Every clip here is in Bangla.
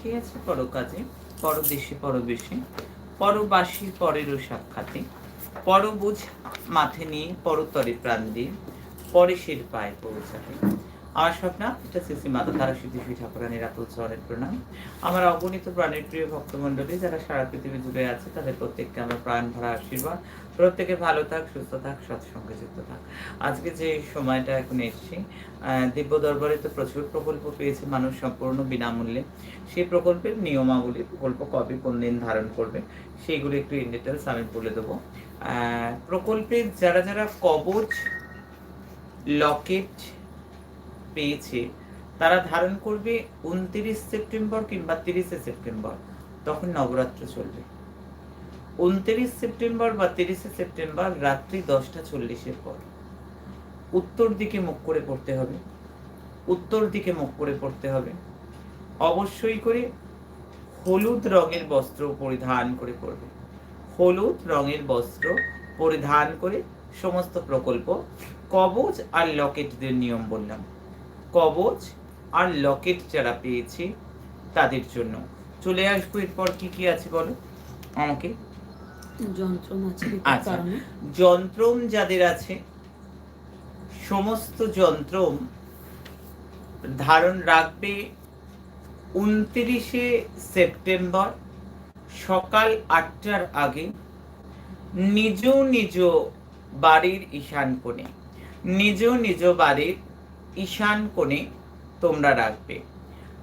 আসিয়াছে পরকাজে, পরদেশে পরবেশে, পরবাসী পরেরও সাক্ষাতে, পরবুঝ মাথে নিয়ে পরতরে প্রাণ দিয়ে পরেশের পায়ে পৌঁছাতে। আমার স্বপ্না, এটা শ্রী মাতা তারা সিদ্ধি ঠাকুরানীর এত উচ্চারণের প্রণাম। আমার অগণিত প্রাণের প্রিয় ভক্তমণ্ডলী, যারা সারা পৃথিবী জুড়ে আছে, তাদের প্রত্যেককে আমার প্রাণ ভরা আশীর্বাদ। প্রত্যেকে ভালো থাক সুস্থ থাক সৎসঙ্গে যুক্ত থাক। আজকে যে সময়টা এখন এসছি দিব্য দরবারে তো প্রচুর প্রকল্প পেয়েছে মানুষ সম্পূর্ণ বিনামূল্যে। সেই প্রকল্পের নিয়মাবলী প্রকল্প কবে কোন দিন ধারণ করবে সেইগুলো একটু ইন ডিটেলস আমি বলে দেবো। আহ, প্রকল্পে যারা যারা কবচ লকেট পেয়েছে তারা ধারণ করবে উনত্রিশ সেপ্টেম্বর কিংবা তিরিশে সেপ্টেম্বর তখন নবরাত্র চলবে। উনত্রিশ সেপ্টেম্বর বা তিরিশে সেপ্টেম্বর রাত্রি দশটা চল্লিশের পর। উত্তর দিকে মুখ করে পড়তে হবে। উত্তর দিকে মুখ করে পড়তে হবে। অবশ্যই করে হলুদ রঙের বস্ত্র পরিধান করে করবে হলুদ রঙের বস্ত্র পরিধান করে সমস্ত প্রকল্প কবচ আর লকেটদের নিয়ম বললাম। কবচ আর লকেট যারা পেয়েছে তাদের জন্য। চলে আসব এরপর কি কি আছে বলো? আমাকে। আছে আচ্ছা। যন্ত্রম যাদের আছে সমস্ত যন্ত্রম ধারণ রাখবে উনত্রিশে সেপ্টেম্বর সকাল আটটার আগে নিজ নিজ বাড়ির ঈশান কোণে। নিজ নিজ বাড়ির ঈশান কোণে তোমরা রাখবে।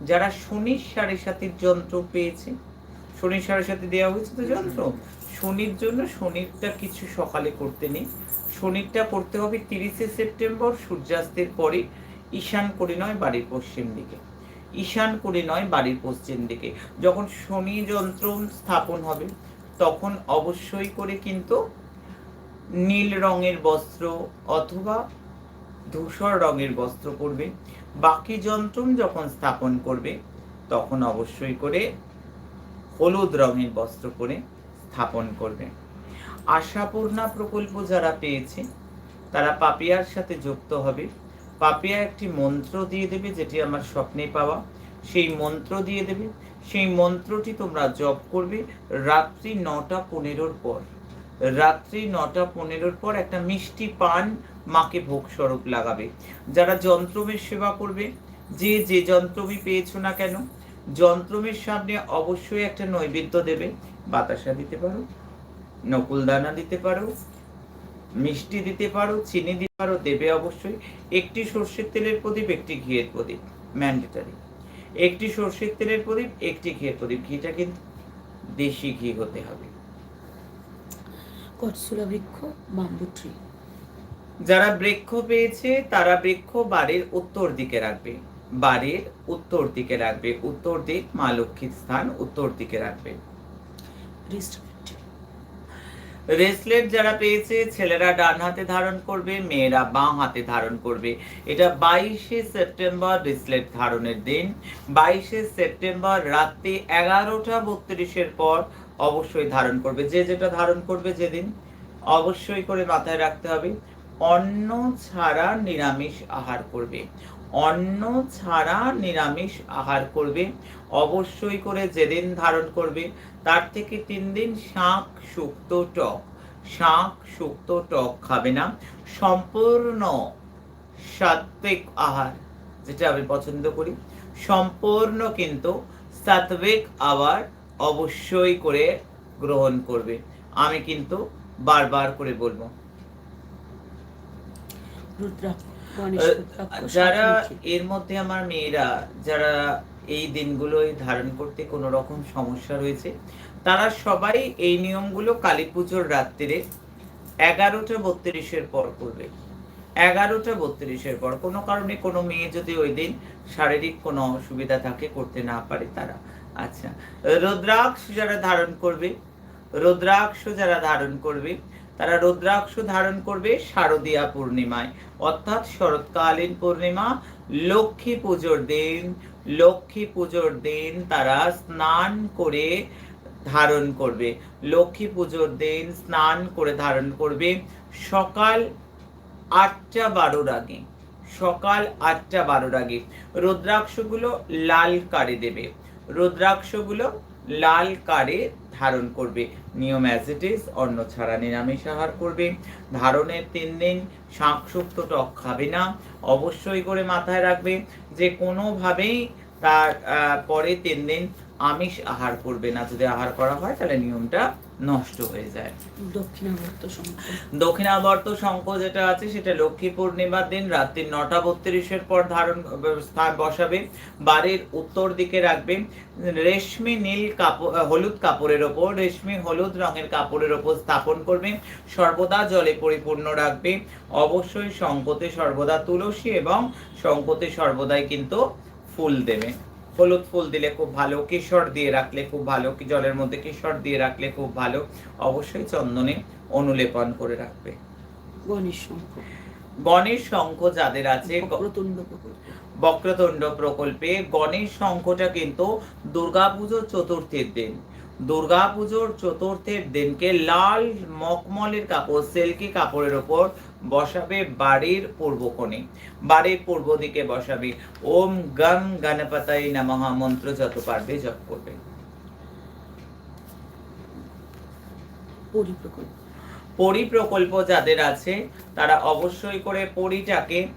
যারা শনির সাড়ে সাতির যন্ত্র পেয়েছে শনির সাড়ে সাথে দেওয়া হয়েছে তো যন্ত্র শনির জন্য শনিরটা কিছু সকালে করতে নেই। শনিরটা করতে হবে তিরিশে সেপ্টেম্বর, সূর্যাস্তের পরে ঈশান করে নয় বাড়ির পশ্চিম দিকে। ঈশান করে নয় বাড়ির পশ্চিম দিকে। যখন শনি যন্ত্র স্থাপন হবে, তখন অবশ্যই করে কিন্তু নীল রঙের বস্ত্র অথবা ধূসর রঙের বস্ত্র পরবে। বাকি যন্ত্রম যখন স্থাপন করবে, তখন অবশ্যই করে হলুদ রঙের বস্ত্র পরে স্থাপন করবে। আশাপূর্ণা প্রকল্প যারা পেয়েছে, তারা পাপিয়ার সাথে যুক্ত হবে। পাপিয়া একটি মন্ত্র দিয়ে দেবে, যেটি আমার স্বপ্নে পাওয়া। সেই মন্ত্র দিয়ে দেবে। সেই মন্ত্রটি তোমরা জপ করবে রাত্রি নটা পনেরোর পর। রাত্রি নটা পনেরোর পর একটা মিষ্টি পান মাকে ভোগ স্বরূপ লাগাবে। যারা যন্ত্রমের সেবা করবে, যে যে যন্ত্রমই পেয়েছ না কেন যন্ত্রমের সামনে অবশ্যই একটা নৈবেদ্য দেবে বাতাসা দিতে পারো নকুলদানা দিতে পারো মিষ্টি দিতে পারো চিনি দিতে পারো দেবে অবশ্যই। একটি সর্ষের তেলের প্রদীপ একটি ঘিয়ের প্রদীপ ম্যান্ডেটারি একটি সর্ষের তেলের প্রদীপ একটি ঘিয়ের প্রদীপ ঘিটা কিন্তু দেশি ঘি হতে হবে। কটসুলা বৃক্ষ বাম্বু ট্রি যারা বৃক্ষ পেয়েছে তারা বৃক্ষ বাড়ির উত্তর দিকে রাখবে। বাড়ির উত্তর দিকে রাখবে। উত্তর দিক মা লক্ষ্মীর স্থান, উত্তর দিকে রাখবে। রেসলেট যারা পেয়েছে, ছেলেরা ডান হাতে ধারণ করবে, মেয়েরা বাঁ হাতে ধারণ করবে। এটা বাইশে সেপ্টেম্বর রেসলেট ধারণের দিন। বাইশে সেপ্টেম্বর রাত্রি এগারোটা বত্রিশের পর অবশ্যই ধারণ করবে। যে যেটা ধারণ করবে যেদিন, অবশ্যই করে মাথায় রাখতে হবে। অন্ন ছাড়া নিরামিষ আহার করবে। অন্ন ছাড়া নিরামিষ আহার করবে। অবশ্যই করে যেদিন ধারণ করবে, তার থেকে তিন দিন শাক শুক্ত টক। শাক শুক্ত টক খাবে না। সম্পূর্ণ সাত্বিক আহার, যেটা আমি পছন্দ করি। সম্পূর্ণ কিন্তু সাত্বিক আবার অবশ্যই করে গ্রহণ করবে। আমি কিন্তু বারবার করে বলব রুদ্রাক্ষ গণেশ আহ, রুদ্রাক্ষ যারা। এর মধ্যে আমার মেয়েরা যারা এই দিনগুলোই ধারণ করতে কোনো রকম সমস্যা রয়েছে তারা সবাই এই নিয়মগুলো কালী পুজোর রাত্রিরে এগারোটা বত্রিশের পর করবে এগারোটা বত্রিশের পর কোনো কারণে কোনো মেয়ে যদি ওই দিন শারীরিক কোনো অসুবিধা থাকে করতে না পারে তারা আচ্ছা রুদ্রাক্ষ যারা ধারণ করবে রুদ্রাক্ষ যারা ধারণ করবে তারা রুদ্রাক্ষ ধারণ করবে শারদীয়া পূর্ণিমায়, অর্থাৎ শরৎকালীন পূর্ণিমা, লক্ষ্মী পুজোর দিন। লক্ষ্মী পুজোর দিন তারা স্নান করে ধারণ করবে। লক্ষ্মী পুজোর দিন স্নান করে ধারণ করবে সকাল আটটা বারোর আগে। সকাল আটটা বারোর আগে। রুদ্রাক্ষগুলো লাল কারে দেবে। রুদ্রাক্ষগুলো লাল কারে ধারণ করবে। নিয়ম অ্যাজ ইট ইজ অন্ন ছাড়া নিরামিষ আহার করবে। ধারণের তিন দিন শাঁকসুক্ত টক খাবে না। অবশ্যই করে মাথায় রাখবে যে কোনোভাবেই তার পরে তিন দিন আমিষ আহার করবে না যদি আহার করা হয় তাহলে নিয়মটা নষ্ট হয়ে যায়। দক্ষিণাবর্ত শঙ্খ দক্ষিণাবর্ত শঙ্খ যেটা আছে সেটা লক্ষ্মী পূর্ণিমার দিন রাত্রি নটা বত্রিশের পর ধারণ স্থান বসাবে বাড়ির উত্তর দিকে রাখবে। রেশমি নীল কাপড় হলুদ কাপড়ের ওপর রেশমি হলুদ রঙের কাপড়ের ওপর স্থাপন করবে সর্বদা জলে পরিপূর্ণ রাখবে। অবশ্যই শঙ্কতে সর্বদা তুলসী এবং শঙ্কতে সর্বদাই কিন্তু ফুল দেবে। হলুদ ফুল দিলে খুব ভালো কেশর দিয়ে রাখলে খুব ভালো কি জলের মধ্যে কেশর দিয়ে রাখলে খুব ভালো অবশ্যই চন্দনে অনুলেপন করে রাখবে। গণেশ শঙ্খ। গণেশ শঙ্খ যাদের আছে বক্রতুণ্ড প্রকল্পে। গণেশ শঙ্খটা কিন্তু দুর্গাপুজোর চতুর্থীর দিন। দুর্গাপুজোর চতুর্থের দিনকে লাল মকমলের কাপড় সিল্কি কাপড়ের ওপর বসাবে বাড়ির পূর্ব কোণে। বাড়ির পূর্ব দিকে বসাবে ওম গম গণপতাই নমঃ মন্ত্র যত পারবে জপ করবে। পরিপ্রকল্প। পরি প্রকল্প যাদের আছে তারা অবশ্যই করে পরিটাকে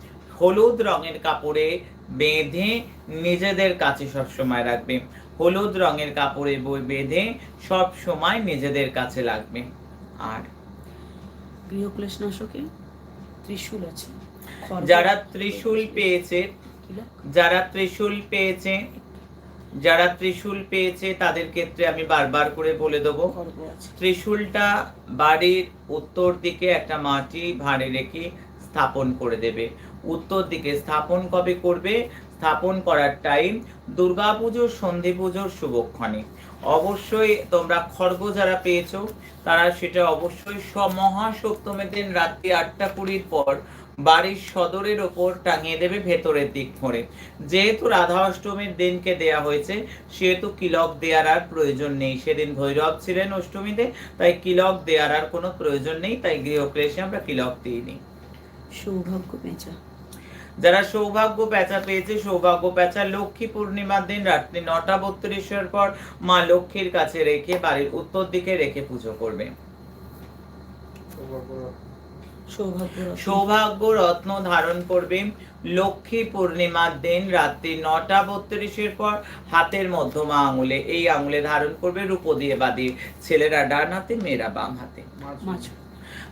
হলুদ রঙের কাপড়ে বেঁধে নিজেদের কাছে সব সময় রাখবে। হলুদ রঙের কাপড়ে বই বেঁধে সব সময় নিজেদের কাছে লাগবে আর গৃহক্লেশ নাশকে ত্রিশূল আছে। যারা ত্রিশূল পেয়েছে যারা ত্রিশূল পেয়েছে যারা ত্রিশূল পেয়েছে তাদের ক্ষেত্রে আমি বারবার করে বলে দেবো ত্রিশূলটা বাড়ির উত্তর দিকে একটা মাটি ভাঁড়ে রেখে স্থাপন করে দেবে। উত্তর দিকে স্থাপন কবে করবে? স্থাপন করার টাইম দুর্গাপুজোর সন্ধি পুজোর শুভক্ষণে। অবশ্যই তোমরা খড়গ যারা পেয়েছ, তারা সেটা অবশ্যই মহাসপ্তমীর দিন রাত্রি আটটা কুড়ির পর বাড়ির সদরের ওপর টাঙিয়ে দেবে ভেতরের দিক করে যেহেতু রাধা অষ্টমীর দিনকে দেয়া হয়েছে, সেহেতু কিলক দেওয়ার আর প্রয়োজন নেই। সেদিন ভৈরব ছিলেন অষ্টমীতে, তাই কিলক দেওয়ার আর কোনো প্রয়োজন নেই। তাই গৃহক্লেশে আমরা কিলক দিইনি। সৌভাগ্য পেঁচা যারা সৌভাগ্য পেঁচা পেয়েছে সৌভাগ্য পেঁচা লক্ষ্মী পূর্ণিমার দিন রাত্রি নটা বত্রিশের পর মা লক্ষ্মীর কাছে রেখে বাড়ির উত্তর দিকে রেখে পুজো করবে। সৌভাগ্য রত্ন, ধারণ করবে লক্ষ্মী পূর্ণিমার দিন রাত্রি নটা বত্রিশের পর হাতের মধ্যমা আঙুলে। এই আঙুলে ধারণ করবে রূপো দিয়ে বাদিয়ে ছেলেরা ডান হাতে মেয়েরা বাম হাতে। মাছ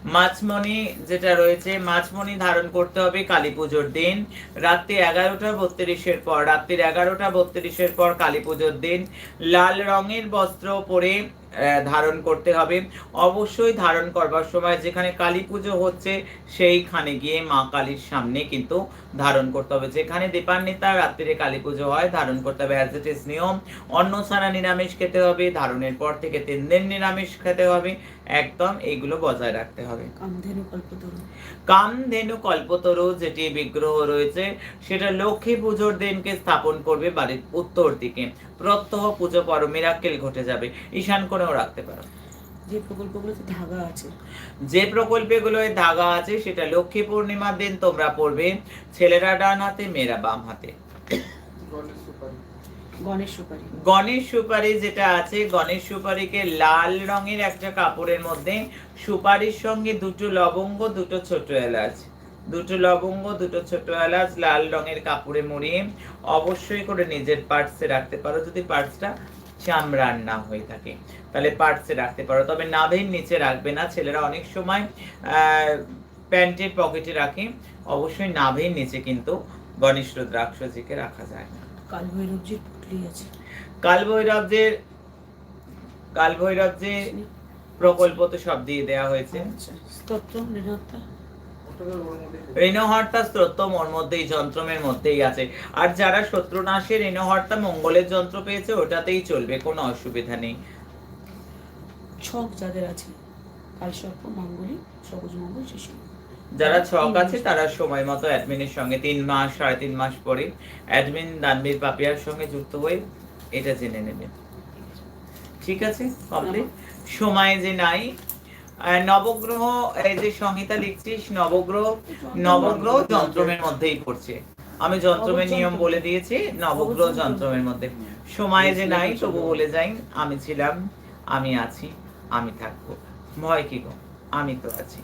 মাছমণি যেটা রয়েছে মাছমণি ধারণ করতে হবে কালী পুজোর দিন। রাত্রি এগারোটা বত্রিশের পর, রাত্রির এগারোটা বত্রিশের পর কালী পুজোর দিন। লাল রঙের বস্ত্র পরে ধারণ করতে হবে। অবশ্যই ধারণ করবার সময় যেখানে কালী পুজো হচ্ছে সেইখানে গিয়ে মা কালীর সামনে কিন্তু ধারণ করতে হবে। যেখানে দীপান্বিতা রাত্রিরে কালী পুজো হয় ধারণ করতে হবে অ্যাজ ইট ইস নিয়ম। অন্ন ছাড়া নিরামিষ খেতে হবে ধারণের পর থেকে তিন দিন নিরামিষ খেতে হবে। একদম এইগুলো বজায় রাখতে হবে। কামধেনু কল্পতরু। যেটি বিগ্রহ রয়েছে সেটা লক্ষ্মী পুজোর দিনকে স্থাপন করবে বাড়ির উত্তর দিকে। প্রত্যহ পুজো করো মিরাক্কেল ঘটে যাবে। ঈশান কোণেও রাখতে পারো। যে প্রকল্পগুলোতে ধাগা আছে। যে প্রকল্পগুলোয় ধাগা আছে সেটা লক্ষ্মী পূর্ণিমার দিন তোমরা পড়বে। ছেলেরা ডান হাতে মেয়েরা বাম হাতে। গণেশ সুপারি। গণেশ সুপারি যেটা আছে গণেশ সুপারিকে লাল রঙের একটা কাপড়ের মধ্যে সুপারির সঙ্গে দুটো লবঙ্গ দুটো ছোট এলাচ। দুটো লবঙ্গ দুটো ছোট এলাচ লাল রঙের কাপড়ে মুড়িয়ে অবশ্যই করে নিজের পার্টসে রাখতে পারো। যদি পার্টসটা চামড়ার না হয়ে থাকে। তাহলে পার্টসে রাখতে পারো। তবে নাভির নিচে রাখবে না। ছেলেরা অনেক সময় প্যান্টের পকেটে রাখে। অবশ্যই নাভির নিচে কিন্তু গণেশ রুদ্রাক্ষজিকে রাখা যায় না। কালভৈরবজির পুটলি আছে। কাল ভৈরবদের কাল ভৈরব যে প্রকল্প তো সব দিয়ে দেওয়া হয়েছে। আচ্ছা স্তোত্র নিরত্তা ঋণহর্তা স্তোত্রম ওর মধ্যেই যন্ত্রমের মধ্যেই আছে। আর যারা শত্রুনাশের ঋণহর্তা মঙ্গলের যন্ত্র পেয়েছে ওটাতেই চলবে কোনো অসুবিধা নেই। ছক যাদের আছে কালসর্প মাঙ্গলি সবুজ মঙ্গল শিশু। যারা ছক আছে তারা সময় মতো অ্যাডমিনের সঙ্গে তিন মাস সাড়ে তিন মাস পরে অ্যাডমিন দানবীর পাপিয়ার সঙ্গে যুক্ত হয়ে এটা জেনে নেবে। ঠিক আছে কমপ্লিট? সময় যে নাই নবগ্রহ এই যে সংহিতা লিখছিস নবগ্রহ নবগ্রহ যন্ত্রমের মধ্যেই পড়ছে। আমি যন্ত্রমের নিয়ম বলে দিয়েছি নবগ্রহ যন্ত্রমের মধ্যে। সময় যে নাই তবু বলে যাই আমি ছিলাম আমি আছি আমি থাকব। ভয় কি গো? আমি তো আছি।